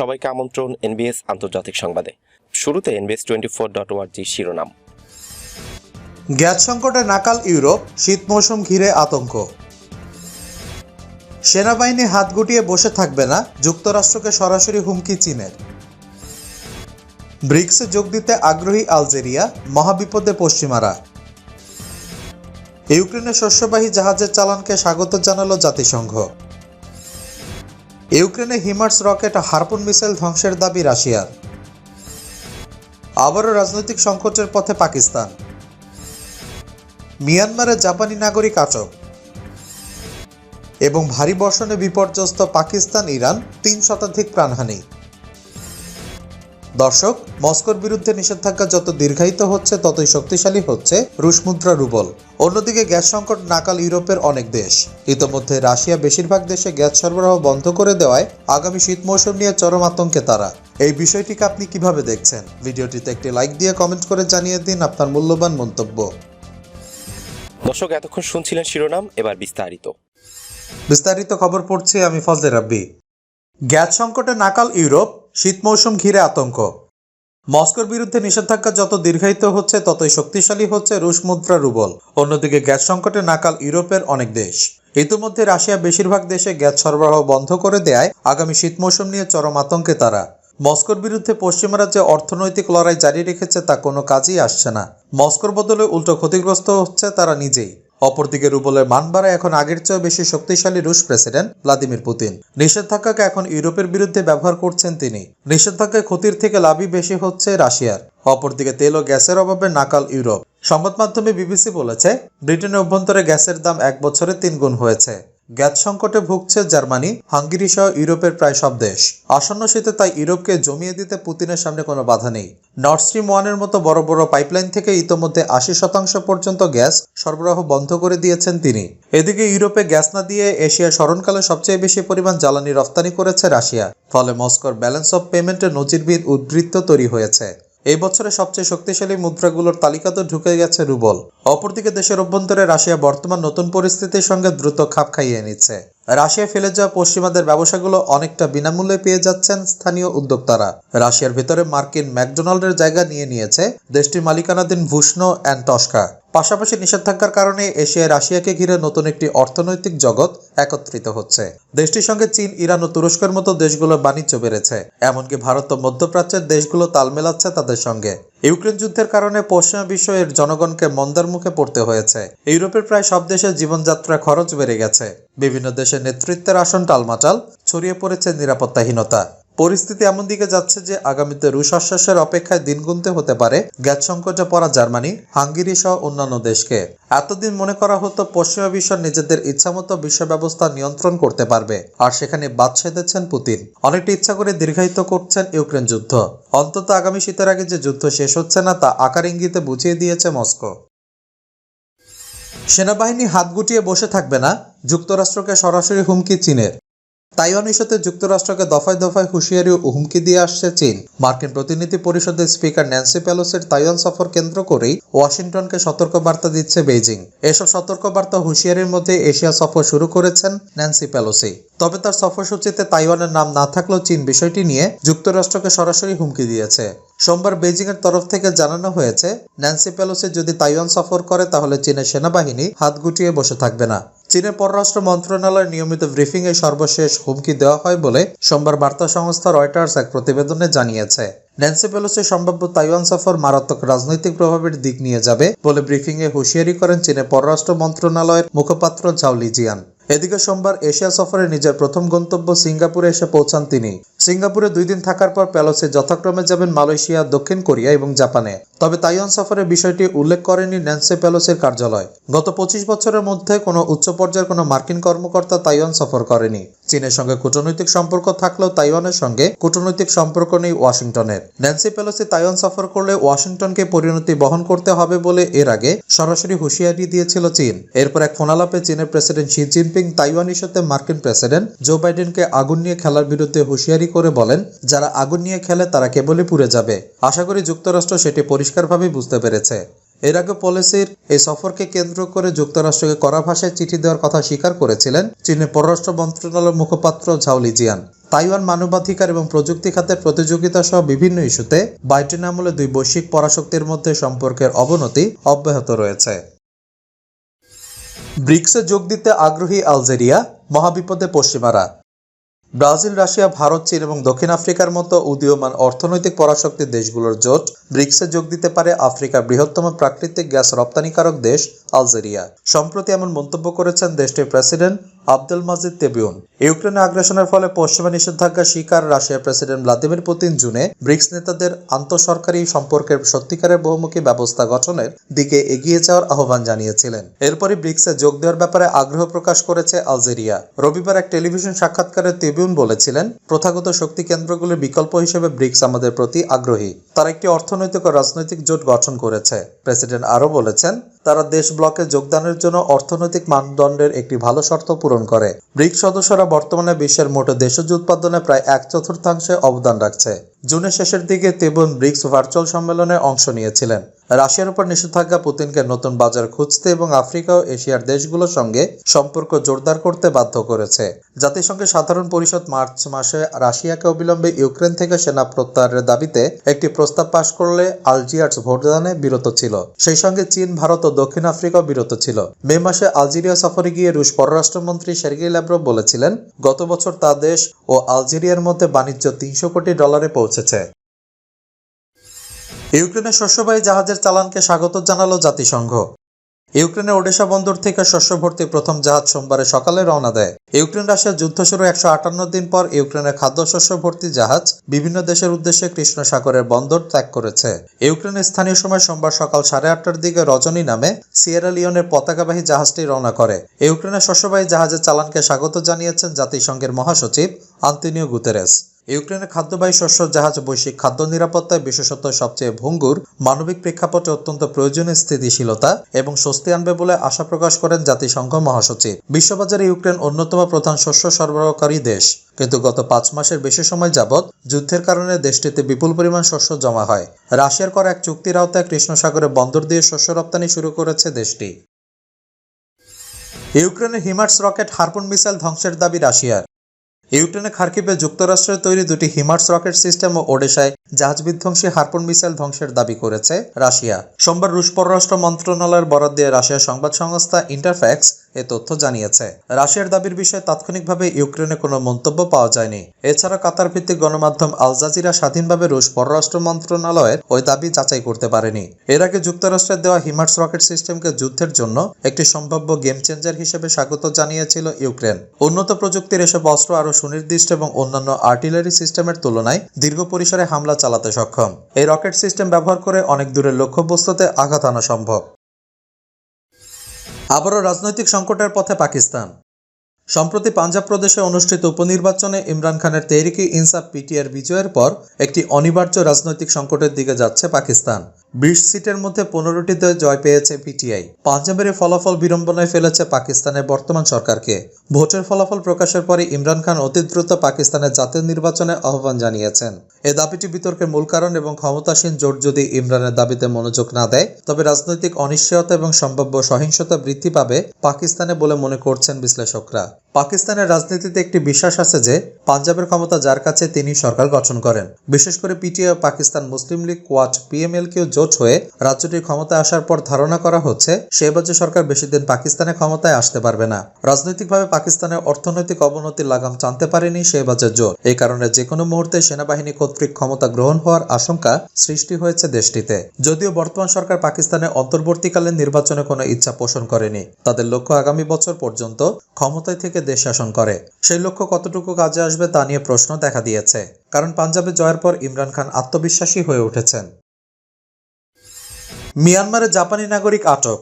সবাইকে আমন্ত্রণ এনবিএস আন্তর্জাতিক সংবাদে। শুরুতে এনবিএস টোয়েন্টি ফোর ডট ওয়ার্জি শিরোনাম। গ্যাস সংকটে নাকাল ইউরোপ, শীত মৌসুম ঘিরে আতঙ্ক। সেনাবাহিনী হাত গুটিয়ে বসে থাকবে না, যুক্তরাষ্ট্রকে সরাসরি হুমকি চীনের। ব্রিক্সে যোগ দিতে আগ্রহী আলজেরিয়া, মহাবিপদে পশ্চিমারা। ইউক্রেনের শস্যবাহী জাহাজের চালানকে স্বাগত জানালো জাতিসংঘ। ইউক্রেনে হিমার্স রকেট হারপুন মিসাইল ধ্বংসের দাবি রাশিয়ার। আবারও রাজনৈতিক সংকটের পথে পাকিস্তান। মিয়ানমারে জাপানি নাগরিক আটক। এবং ভারী বর্ষণে বিপর্যস্ত পাকিস্তান ইরান তিন শতাধিক প্রাণহানি। দর্শক মস্কোর বিরুদ্ধে নিষেধাজ্ঞা যত দীর্ঘায়িত হচ্ছে ততই শক্তিশালী হচ্ছে রুশ মুদ্রা রুবল। অন্যদিকে গ্যাস সংকট নাকাল ইউরোপের অনেক দেশ। ইতোমধ্যে রাশিয়া বেশিরভাগ দেশে গ্যাস সরবরাহ বন্ধ করে দেওয়ায় আগামী শীত মৌসুম নিয়ে চরম আতঙ্কে তারা। এই বিষয়টিকে আপনি কীভাবে দেখছেন? ভিডিওটিতে একটি লাইক দিয়ে কমেন্ট করে জানিয়ে দিন আপনার মূল্যবান মন্তব্য। দর্শক এতক্ষণ শুনছিলেন শিরোনাম এবার বিস্তারিত। বিস্তারিত খবর পড়ছি আমি ফজলে রাব্বি। গ্যাস সংকটে নাকাল ইউরোপ শীত মৌসুম ঘিরে আতঙ্ক। মস্কোর বিরুদ্ধে নিষেধাজ্ঞা যত দীর্ঘায়িত হচ্ছে, ততই শক্তিশালী হচ্ছে রুশ মুদ্রা রুবল। অন্যদিকে গ্যাস সংকটে নাকাল ইউরোপের অনেক দেশ। ইতিমধ্যে রাশিয়া বেশিরভাগ দেশে গ্যাস সরবরাহ বন্ধ করে দেয় আগামী শীত মৌসুম নিয়ে চরম আতঙ্কে তারা। মস্কোর বিরুদ্ধে পশ্চিমারা যে অর্থনৈতিক লড়াই জারি রেখেছে তা কোনো কাজেই আসছে না। মস্কোর বদলে উল্টো ক্ষতিগ্রস্ত হচ্ছে তারা নিজেই। অপরদিকে রুবলের মান বাড়ায় এখন আগের চেয়েও বেশি শক্তিশালী রুশ প্রেসিডেন্ট ভ্লাদিমির পুতিন। নিষেধাজ্ঞাকে এখন ইউরোপের বিরুদ্ধে ব্যবহার করছেন তিনি। নিষেধাজ্ঞায় ক্ষতির থেকে লাভই বেশি হচ্ছে রাশিয়ার। অপরদিকে তেল ও গ্যাসের অভাবে নাকাল ইউরোপ। সংবাদ মাধ্যমে বিবিসি বলেছে, ব্রিটেনের অভ্যন্তরে গ্যাসের দাম এক বছরে তিন গুণ হয়েছে। গ্যাস সংকটে ভুগছে জার্মানি, হাঙ্গেরি সহ ইউরোপের প্রায় সব দেশ। আসন্ন শীতে তাই ইউরোপকে জমিয়ে দিতে পুতিনের সামনে কোনো বাধা নেই। নর্থ স্ট্রিম ওয়ানের মতো বড় বড় পাইপলাইন থেকে ইতোমধ্যে আশি শতাংশ পর্যন্ত গ্যাস সরবরাহ বন্ধ করে দিয়েছেন তিনি। এদিকে ইউরোপে গ্যাস না দিয়ে এশিয়া স্মরণকালে সবচেয়ে বেশি পরিমাণ জ্বালানি রপ্তানি করেছে রাশিয়া। ফলে মস্কোর ব্যালেন্স অফ পেমেন্টের নজিরবিদ উদ্বৃত্ত তৈরি হয়েছে। এই বছরে সবচেয়ে শক্তিশালী মুদ্রাগুলোর তালিকাতে ঢুকে গেছে রুবল। অপরদিকে দেশের অভ্যন্তরে রাশিয়া বর্তমান নতুন পরিস্থিতির সঙ্গে দ্রুত খাপ খাইয়ে নিচ্ছে। রাশিয়া ফেলে যাওয়া পশ্চিমাদের ব্যবসাগুলো অনেকটা বিনামূল্যে পেয়ে যাচ্ছেন স্থানীয় উদ্যোক্তারা। রাশিয়ার ভিতরে মার্কিন ম্যাকডোনাল্ডের জায়গা নিয়ে নিয়েছে দেশটির মালিকানাধীন ভুষ্ণ অ্যান্ড টস্কা পাশাপাশি নিষেধাজ্ঞার কারণে এশিয়ায় রাশিয়াকে ঘিরে নতুন একটি অর্থনৈতিক জগৎ একত্রিত হচ্ছে। দেশটির সঙ্গে চীন, ইরান ও তুরস্কের মতো দেশগুলোর বাণিজ্য বেড়েছে। এমনকি ভারত ও মধ্যপ্রাচ্যের দেশগুলো তাল মেলাচ্ছে তাদের সঙ্গে। ইউক্রেন যুদ্ধের কারণে পশ্চিমা বিশ্বের জনগণকে মন্দার মুখে পড়তে হয়েছে। ইউরোপের প্রায় সব দেশের জীবনযাত্রা খরচ বেড়ে গেছে। বিভিন্ন দেশের নেতৃত্বের আসন টালমাটাল, ছড়িয়ে পড়েছে নিরাপত্তাহীনতা। পরিস্থিতি এমন দিকে যাচ্ছে যে আগামীতে রুশ আশ্বাসের অপেক্ষায় দিন গুনতে হতে পারে গ্যাস সংকটে পড়া জার্মানি, হাঙ্গেরি সহ অন্যান্য দেশকে। এতদিন মনে করা হতো পশ্চিমা বিশ্ব নিজেদের ইচ্ছামতো বিশ্ব ব্যবস্থা নিয়ন্ত্রণ করতে পারবে, আর সেখানে বাদ সেধেছেন পুতিন। অনেকটা ইচ্ছা করে দীর্ঘায়িত করছেন ইউক্রেন যুদ্ধ। অন্তত আগামী শীতের আগে যে যুদ্ধ শেষ হচ্ছে না, তা আকার ইঙ্গিতে বুঝিয়ে দিয়েছে মস্কো। সেনাবাহিনী হাত গুটিয়ে বসে থাকবে না, যুক্তরাষ্ট্রকে সরাসরি হুমকি চীনের। তাইওয়ান ইস্যুতে যুক্তরাষ্ট্রকে দফায় দফায় হুঁশিয়ারি ও হুমকি দিয়ে আসছে চীন। মার্কিন প্রতিনিধি পরিষদের স্পিকার ন্যান্সি প্যালোসের তাইওয়ান সফর কেন্দ্র করেই ওয়াশিংটনকে সতর্ক বার্তা দিচ্ছে বেইজিং। এসব সতর্ক বার্তা হুঁশিয়ারির মধ্যে এশিয়া সফর শুরু করেছেন ন্যান্সি প্যালোসি তবে তার সফরসূচিতে তাইওয়ানের নাম না থাকলেও চীন বিষয়টি নিয়ে যুক্তরাষ্ট্রকে সরাসরি হুমকি দিয়েছে। সোমবার বেজিং এর তরফ থেকে জানানো হয়েছে, ন্যান্সি পেলোসি যদি তাইওয়ান সফর করে, তাহলে চীনের সেনাবাহিনী হাত গুটিয়ে বসে থাকবে না। চীনের পররাষ্ট্র মন্ত্রণালয়ের নিয়মিত ব্রিফিং এ সর্বশেষ হুমকি দেওয়া হয় বলে সোমবার বার্তা সংস্থা রয়টার্স এক প্রতিবেদনে জানিয়েছে। ন্যান্সি পেলোসির সম্ভাব্য তাইওয়ান সফর মারাত্মক রাজনৈতিক প্রভাবের দিক নিয়ে যাবে বলে ব্রিফিং এ হুঁশিয়ারি করেন চীনের পররাষ্ট্র মন্ত্রণালয়ের মুখপাত্র ঝাও লিজিয়ান। এদিকে সোমবার এশিয়া সফরে নিজের প্রথম গন্তব্য সিঙ্গাপুরে এসে পৌঁছান তিনি। সিঙ্গাপুরে দুই দিন থাকার পর প্যালোসে যথাক্রমে যাবেন মালয়েশিয়া, দক্ষিণ কোরিয়া এবং জাপানে। তবে তাইওয়ান সফরের বিষয়টি উল্লেখ করেনি ন্যান্সি প্যালোসের কার্যালয়। গত পঁচিশ বছরের মধ্যে কোনো উচ্চ পর্যায়ের কোনো মার্কিন কর্মকর্তা তাইওয়ান সফর করেনি। চীনের সঙ্গে কূটনৈতিক সম্পর্ক থাকলেও তাইওয়ানের সঙ্গে কূটনৈতিক সম্পর্ক নেই ওয়াশিংটনের। ন্যান্সি পেলোসি তাইওয়ান সফর করলে ওয়াশিংটনকে পরিণতি বহন করতে হবে বলে এর আগে সরাসরি হুঁশিয়ারি দিয়েছিল চীন। এরপর এক ফোনালাপে চীনের প্রেসিডেন্ট শি জিনপিং তাইওয়ান ইস্যুতে মার্কিন প্রেসিডেন্ট জো বাইডেনকে আগুন নিয়ে খেলার বিরুদ্ধে হুঁশিয়ারি করে বলেন, যারা আগুন নিয়ে খেলে তারা কেবলই পুড়ে যাবে। আশা করি যুক্তরাষ্ট্র সেটি পরিষ্কারভাবে বুঝতে পেরেছে। এর আগে পলিসির এই সফরকে কেন্দ্র করে যুক্তরাষ্ট্রকে কড়া ভাষায় চিঠি দেওয়ার কথা স্বীকার করেছিলেন চীনের পররাষ্ট্র মন্ত্রণালয়ের মুখপাত্র ঝাওলি জিয়ান তাইওয়ান মানবাধিকার এবং প্রযুক্তি খাতের প্রতিযোগিতা সহ বিভিন্ন ইস্যুতে বাইডেন আমলে দুই বৈশ্বিক পরাশক্তির মধ্যে সম্পর্কের অবনতি অব্যাহত রয়েছে। ব্রিক্সে যোগ দিতে আগ্রহী আলজেরিয়া মহাবিপদে পশ্চিমারা। ব্রাজিল, রাশিয়া, ভারত, চীন এবং দক্ষিণ আফ্রিকার মতো উদীয়মান অর্থনৈতিক পরাশক্তি দেশগুলোর জোট ব্রিক্সে যোগ দিতে পারে আফ্রিকার বৃহত্তম প্রাকৃতিক গ্যাস রপ্তানিকারক দেশ আলজেরিয়া। সম্প্রতি এমন মন্তব্য করেছেন দেশটির প্রেসিডেন্ট আব্দুল মাজিদ তেবিউন। ইউক্রেনে আগ্রাসনের ফলে পশ্চিমা নিষেধাজ্ঞা শিকার রাশিয়ার প্রেসিডেন্ট ভ্লাদিমির পুতিন জুনে ব্রিক্স নেতাদের আন্তঃসরকারি সম্পর্কের সত্যিকারের বহুমুখী ব্যবস্থা গঠনের দিকে এগিয়ে যাওয়ার আহ্বান জানিয়েছিলেন। এরপরই ব্রিক্সে যোগ দেওয়ার ব্যাপারে আগ্রহ প্রকাশ করেছে আলজেরিয়া। রবিবার এক টেলিভিশন সাক্ষাৎকারে তেবিউন বলেছিলেন, প্রথাগত শক্তি কেন্দ্রগুলির বিকল্প হিসেবে ব্রিক্স আমাদের প্রতি আগ্রহী। তারা একটি অর্থনৈতিক ও রাজনৈতিক জোট গঠন করেছে। প্রেসিডেন্ট আরও বলেছেন তারা দেশ ব্লকে যোগদানের জন্য অর্থনৈতিক মানদণ্ডের একটি ভালো শর্ত পূরণ করে। ব্রিক সদস্যরা বর্তমানে বিশ্বের মোট দেশজ উৎপাদনে প্রায় এক চতুর্থাংশে অবদান রাখছে। জুনের শেষের দিকে তেবুন ব্রিক্স ভার্চুয়াল সম্মেলনে অংশ নিয়েছিলেন। রাশিয়ার উপর নিষেধাজ্ঞা পুতিনকে নতুন বাজার খুঁজতে এবং আফ্রিকা ও এশিয়ার দেশগুলোর সঙ্গে সম্পর্ক জোরদার করতে বাধ্য করেছে। জাতিসংঘের সাধারণ পরিষদ মার্চ মাসে রাশিয়াকে অবিলম্বে ইউক্রেন থেকে সেনা প্রত্যাহারের দাবিতে একটি প্রস্তাব পাশ করলে আলজিয়ার্স ভোটদানে বিরত ছিল। সেই সঙ্গে চীন, ভারত ও দক্ষিণ আফ্রিকাও বিরত ছিল। মে মাসে আলজেরিয়া সফরে গিয়ে রুশ পররাষ্ট্রমন্ত্রী সের্গেই ল্যাব্রভ বলেছিলেন, গত বছর তা দেশ ও আলজেরিয়ার মধ্যে বাণিজ্য তিনশো কোটি ডলারে পৌঁছেছে। ইউক্রেনের শস্যবাহী জাহাজের চালানকে স্বাগত জানালো জাতিসংঘ। ইউক্রেনের ওডেশা বন্দর থেকে শস্য ভর্তি প্রথম জাহাজ সোমবারে সকালে রওনা দেয়। ইউক্রেন রাশিয়ার যুদ্ধ শুরু একশো আটান্ন দিন পর ইউক্রেনের খাদ্যশস্য ভর্তি জাহাজ বিভিন্ন দেশের উদ্দেশ্যে কৃষ্ণ সাগরের বন্দর ত্যাগ করেছে। ইউক্রেনের স্থানীয় সময় সোমবার সকাল সাড়ে আটটার দিকে রজনী নামে সিয়েরা লিওনের পতাকাবাহী জাহাজটি রওনা করে। ইউক্রেনের শস্যবাহী জাহাজের চালানকে স্বাগত জানিয়েছেন জাতিসংঘের মহাসচিব আন্তনিও গুতেরেস। ইউক্রেনের খাদ্যবাহী শস্য, জাহাজ, বৈশ্বিক খাদ্য নিরাপত্তায় বিশেষত সবচেয়ে ভঙ্গুর মানবিক প্রেক্ষাপটে অত্যন্ত প্রয়োজনীয় স্থিতিশীলতা এবং স্বস্তি আনবে বলে আশা প্রকাশ করেন জাতিসংঘ মহাসচিব। বিশ্ববাজারে ইউক্রেন অন্যতম প্রধান শস্য সরবরাহকারী দেশ। কিন্তু গত পাঁচ মাসের বেশি সময় যাবৎ যুদ্ধের কারণে দেশটিতে বিপুল পরিমাণ শস্য জমা হয়। রাশিয়ার করা এক চুক্তির আওতায় কৃষ্ণসাগরে বন্দর দিয়ে শস্য রপ্তানি শুরু করেছে দেশটি। ইউক্রেনের হিমার্স রকেট হারপুন মিসাইল ধ্বংসের দাবি রাশিয়ার। ইউক্রেনের খার্কিভে যুক্তরাষ্ট্রের তৈরি দুটি হিমার্স রকেট সিস্টেম ও ওডেশায় জাহাজ বিধ্বংসী হারপুন মিসাইল ধ্বংসের দাবি করেছে রাশিয়া। সোমবার রুশ পররাষ্ট্র মন্ত্রণালয়ের বরাদ দিয়ে রাশিয়ার সংবাদ সংস্থা ইন্টারফ্যাক্স এ তথ্য জানিয়েছে। রাশিয়ার দাবির বিষয়ে তাৎক্ষণিকভাবে ইউক্রেনে কোনো মন্তব্য পাওয়া যায়নি। এছাড়া কাতার ভিত্তিক গণমাধ্যম আল জাজিরা স্বাধীনভাবে রুশ পররাষ্ট্র মন্ত্রণালয়ের ওই দাবি যাচাই করতে পারেনি। এর আগে যুক্তরাষ্ট্রের দেওয়া হিমার্স রকেট সিস্টেমকে যুদ্ধের জন্য একটি সম্ভাব্য গেম চেঞ্জার হিসেবে স্বাগত জানিয়েছিল ইউক্রেন। উন্নত প্রযুক্তির এসব অস্ত্র আরও সুনির্দিষ্ট এবং অন্যান্য আর্টিলারি সিস্টেমের তুলনায় দীর্ঘ পরিসরে হামলা চালাতে সক্ষম। এই রকেট সিস্টেম ব্যবহার করে অনেক দূরের লক্ষ্যবস্তুতে আঘাত আনা সম্ভব। আবারও রাজনৈতিক সংকটের পথে পাকিস্তান। সম্প্রতি পাঞ্জাব প্রদেশে অনুষ্ঠিত উপনির্বাচনে ইমরান খানের তেহরিকি ইনসাফ পিটিআর বিজয়ের পর একটি অনিবার্য রাজনৈতিক সংকটের দিকে যাচ্ছে পাকিস্তান। বিশ সিটের মধ্যে পনেরোটিতে জয় পেয়েছে পিটিআই। পাঞ্জাবের ফলাফল বিড়ম্বনায় ফেলেছে পাকিস্তানের বর্তমান সরকারকে। ভোটের ফলাফল প্রকাশের পরে ইমরান খান অতি দ্রুত পাকিস্তানের জাতীয় নির্বাচনে আহ্বান জানিয়েছেন। এ দাবিটি বিতর্কের মূল কারণ এবং ক্ষমতাসীন জোট যদি ইমরানের দাবিতে মনোযোগ না দেয়, তবে রাজনৈতিক অনিশ্চয়তা এবং সম্ভাব্য সহিংসতা বৃদ্ধি পাবে পাকিস্তানে বলে মনে করছেন বিশ্লেষকরা। পাকিস্তানের রাজনীতিতে একটি বিশ্বাস আছে যে, পাঞ্জাবের ক্ষমতা যার কাছে তিনি সরকার গঠন করেন। বিশেষ করে পিটিআই পাকিস্তান মুসলিম লীগ কোয়াট পিএমএল কেও জোট হয়ে রাজ্যটির ক্ষমতায় আসার পর ধারণা করা হচ্ছে, সে বাজে সরকার বেশি দিন পাকিস্তানে ক্ষমতায় আসতে পারবে না। রাজনৈতিকভাবে পাকিস্তানের অর্থনৈতিক অবনতির লাগাম টানতে পারেনি সে বাজের জোট। এই কারণে যে কোনো মুহূর্তে সেনাবাহিনী কর্তৃক ক্ষমতা গ্রহণ হওয়ার আশঙ্কা সৃষ্টি হয়েছে দেশটিতে। যদিও বর্তমান সরকার পাকিস্তানের অন্তর্বর্তীকালীন নির্বাচনে কোনো ইচ্ছা পোষণ করেনি, তাদের লক্ষ্য আগামী বছর পর্যন্ত ক্ষমতায় থেকে দেশ শাসন করে? সেই লক্ষ্য কতটুকু কাজে আসবে তা নিয়ে প্রশ্ন দেখা দিয়েছে। কারণ পাঞ্জাবে জয়ের পর ইমরান খান আত্মবিশ্বাসী হয়ে উঠেছেন। মিয়ানমারে জাপানি নাগরিক আটক।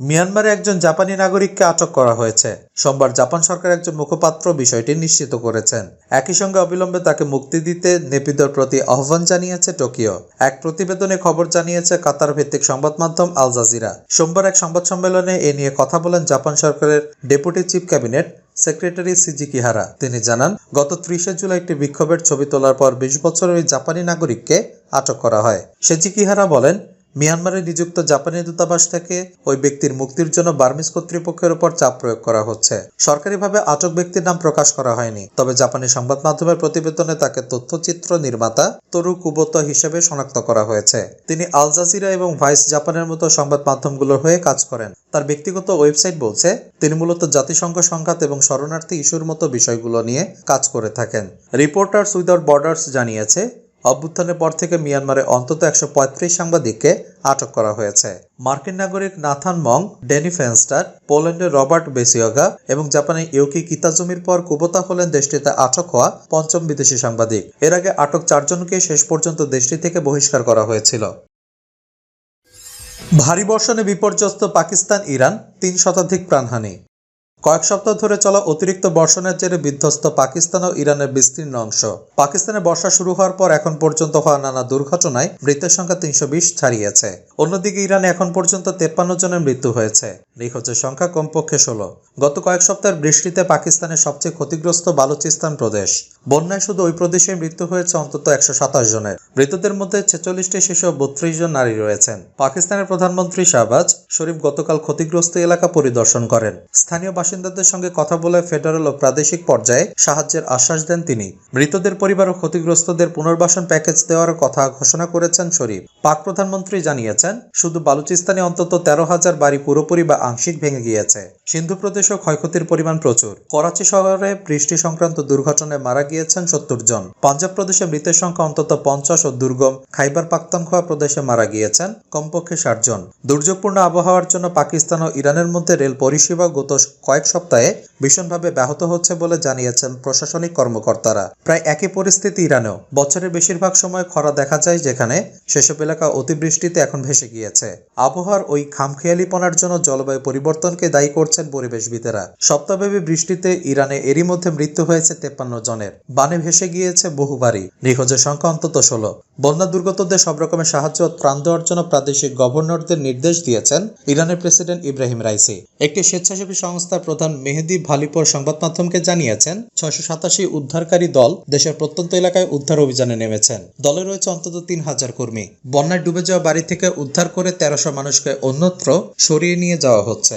মিয়ানমারে একজন জাপানি নাগরিককে আটক করা হয়েছে। সোমবার জাপান সরকার একজন মুখপাত্র বিষয়টি নিশ্চিত করেছেন। একই সঙ্গে অবিলম্বে তাকে মুক্তি দিতে নেপিদর প্রতি আহ্বান জানিয়েছে টোকিও। এক প্রতিবেদনে খবর জানিয়েছে কাতার ভিত্তিক সংবাদ মাধ্যম আল জাজিরা। সোমবার এক সংবাদ সম্মেলনে এ নিয়ে কথা বলেন জাপান সরকারের deputy chief cabinet secretary Seiji Kihara তিনি জানান, গত ত্রিশে জুলাই একটি বিক্ষোভের ছবি তোলার পর বিশ বছরের ওই জাপানি নাগরিককে আটক করা হয়। সেজি কিহারা বলেন মিয়ানমারে নিযুক্ত জাপানি দূতাবাস থেকে ওই ব্যক্তির মুক্তির জন্য বার্মিজ কর্তৃপক্ষের উপর চাপ প্রয়োগ করা হচ্ছে। সরকারিভাবে আটক ব্যক্তির নাম প্রকাশ করা হয়নি, তবে জাপানি সংবাদ মাধ্যমের প্রতিবেদনে তাকে তথ্যচিত্র নির্মাতা তরু কুবোতা হিসেবে শনাক্ত করা হয়েছে। তিনি আল জাজিরা এবং ভাইস জাপানের মতো সংবাদ মাধ্যমগুলোর হয়ে কাজ করেন। তার ব্যক্তিগত ওয়েবসাইট বলছে, তিনি মূলত জাতিসংঘ সংঘাত এবং শরণার্থী ইস্যুর মতো বিষয়গুলো নিয়ে কাজ করে থাকেন। রিপোর্টার্স উইদাউট বর্ডার্স জানিয়েছে অভ্যুত্থানের পর থেকে মিয়ানমারে অন্তত একশো পঁয়ত্রিশ সাংবাদিককে আটক করা হয়েছে। মার্কিন নাগরিক নাথান মং, ডেনি ফেনস্টার, পোল্যান্ডের রবার্ট বেসিওগা এবং জাপানের ইউকি কিতাজুমির পর কুবতা হলেন দেশটিতে আটক হওয়া পঞ্চম বিদেশি সাংবাদিক। এর আগে আটক চারজনকে শেষ পর্যন্ত দেশটি থেকে বহিষ্কার করা হয়েছিল। ভারী বর্ষণে বিপর্যস্ত পাকিস্তান ইরান তিন শতাধিক প্রাণহানি। কয়েক সপ্তাহ ধরে চলা অতিরিক্ত বর্ষণের জেরে বিধ্বস্ত পাকিস্তান ও ইরানের বিস্তীর্ণ অংশ। পাকিস্তানে বর্ষা শুরু হওয়ার পর এখন পর্যন্ত হওয়া নানা দুর্ঘটনায় মৃতের সংখ্যা তিনশো বিশ ছাড়িয়েছে। অন্যদিকে ইরানে এখন পর্যন্ত তেপ্পান্ন জনের মৃত্যু হয়েছে। নিখোঁজের সংখ্যা কমপক্ষে ষোলো। গত কয়েক সপ্তাহের বৃষ্টিতে পাকিস্তানের সবচেয়ে ক্ষতিগ্রস্ত বালুচিস্তান প্রদেশ। বন্যায় শুধু ওই প্রদেশে মৃত্যু হয়েছে অন্তত একশো সাতাশ জনের। মৃতদের মধ্যে ছেচল্লিশটি শিশু বত্রিশ জন নারী রয়েছেন। পাকিস্তানের প্রধানমন্ত্রী শাহবাজ শরীফ গতকাল ক্ষতিগ্রস্ত এলাকা পরিদর্শন করেন। স্থানীয় বাসিন্দাদের সঙ্গে কথা বলে ফেডারেল ও প্রাদেশিক পর্যায়ে সাহায্যের আশ্বাস দেন তিনি। মৃতদের পরিবার ও ক্ষতিগ্রস্তদের পুনর্বাসন প্যাকেজ দেওয়ার কথা ঘোষণা করেছেন শরীফ। পাক প্রধানমন্ত্রী জানিয়েছেন, শুধু বালুচিস্তানে অন্তত তেরো হাজার বাড়ি পুরোপুরি বা আংশিক ভেঙে গিয়েছে। সিন্ধু প্রদেশেও ক্ষয়ক্ষতির পরিমাণ প্রচুর। করাচি শহরে বৃষ্টি সংক্রান্ত দুর্ঘটনায় মারা গিয়েছেন সত্তর জন। পাঞ্জাব প্রদেশে মৃতের সংখ্যা অন্তত পঞ্চাশ ও দুর্গম। খাইবার পাক্তানখোয়া প্রদেশে মারা গিয়েছেন কমপক্ষে ষাট জন। দুর্যোগপূর্ণ আবহাওয়ার জন্য পাকিস্তান ও ইরানের মধ্যে রেল পরিষেবা গত কয়েক সপ্তাহে ভীষণভাবে ব্যাহত হচ্ছে বলে জানিয়েছেন প্রশাসনিক কর্মকর্তারা। প্রায় একই পরিস্থিতি ইরানেও। বছরের বেশিরভাগ সময় খরা দেখা যায় যেখানে সেসব এলাকা অতিবৃষ্টিতে এখন ভেসে গিয়েছে। আবহাওয়ার ওই খামখেয়ালিপনার জন্য জলবায়ু পরিবর্তনকে দায়ী করছেন পরিবেশবিদেরা। সপ্তাহব্যাপী বৃষ্টিতে ইরানে এরই মধ্যে মৃত্যু হয়েছে তেপ্পান্ন জনের। বানে ভেসে গিয়েছে বহু বাড়ি নিখোঁজের সংখ্যা অন্তত ষোলো। বন্যা দুর্গতদের সব রকমের সাহায্য ও ত্রাণ দেওয়ার জন্য প্রাদেশিক গভর্নরদের নির্দেশ দিয়েছেন ইরানের প্রেসিডেন্ট ইব্রাহিম রাইসি। একটি স্বেচ্ছাসেবী সংস্থার প্রধান মেহেদি ভালিপোর সংবাদ মাধ্যমকে জানিয়েছেন, ছয়শো সাতাশি উদ্ধারকারী দল দেশের প্রত্যন্ত এলাকায় উদ্ধার অভিযানে নেমেছেন। দলে রয়েছে অন্তত তিন হাজার কর্মী। বন্যায় ডুবে যাওয়া বাড়ি থেকে উদ্ধার করে তেরোশো মানুষকে অন্যত্র সরিয়ে নিয়ে যাওয়া হচ্ছে।